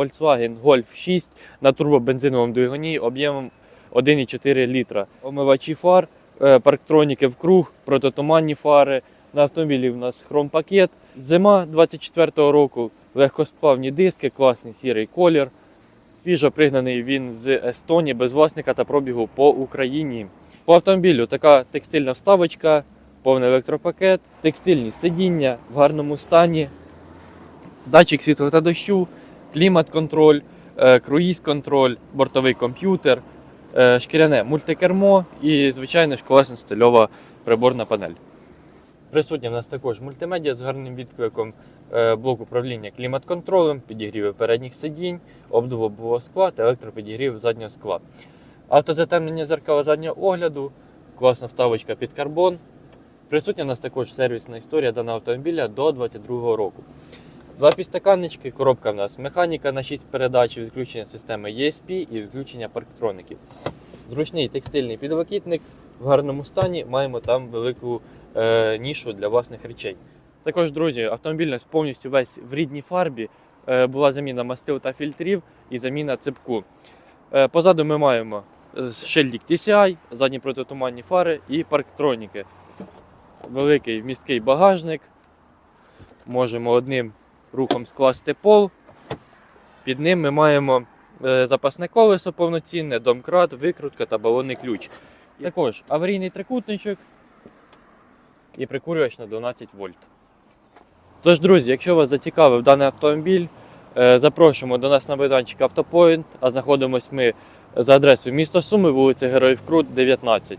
Volkswagen Golf 6 на турбобензиновому двигуні об'ємом 1,4 літра. Омивачі фар, е, парктроніки в круг, протитуманні фари. На автомобілі в нас хромпакет. Зима 24-го року, легкосплавні диски, класний сірий колір. Свіжо пригнаний він з Естонії без власника та пробігу по Україні. По автомобілю така текстильна вставочка, повний електропакет, текстильні сидіння в гарному стані, датчик світла та дощу, клімат-контроль, е, круїз-контроль, бортовий комп'ютер, е, шкіряне мультикермо і, звичайно ж, класна стильова приборна панель. Присутня в нас також мультимедіа з гарним відкликом, е, блок управління клімат-контролем, підігріви передніх сидінь, обдув лобового скла та електропідігрів заднього скла. Автозатемнення зеркала заднього огляду, класна вставочка під карбон. Присутня в нас також сервісна історія даного автомобіля до 2022 року. Два підстаканнички, коробка в нас механіка на 6 передач, відключення системи ESP і відключення парктроників. Зручний текстильний підлокітник в гарному стані, маємо там велику е, нішу для власних речей. Також, друзі, автомобіль нас повністю весь в рідній фарбі. Е, була заміна мастил та фільтрів і заміна цепку. Е, позаду ми маємо е, шильдик TCI, задні протитуманні фари і парктроніки. Великий вмісткий багажник. Можемо одним рухом скласти пол. Під ним ми маємо е, запасне колесо повноцінне, домкрат, викрутка та балонний ключ. Також аварійний трикутничок і прикурювач на 12 вольт. Тож, друзі, якщо вас зацікавив даний автомобіль, е, запрошуємо до нас на майданчик Автопоінт, а знаходимось ми за адресою міста Суми, вулиця Героїв Крут, 19.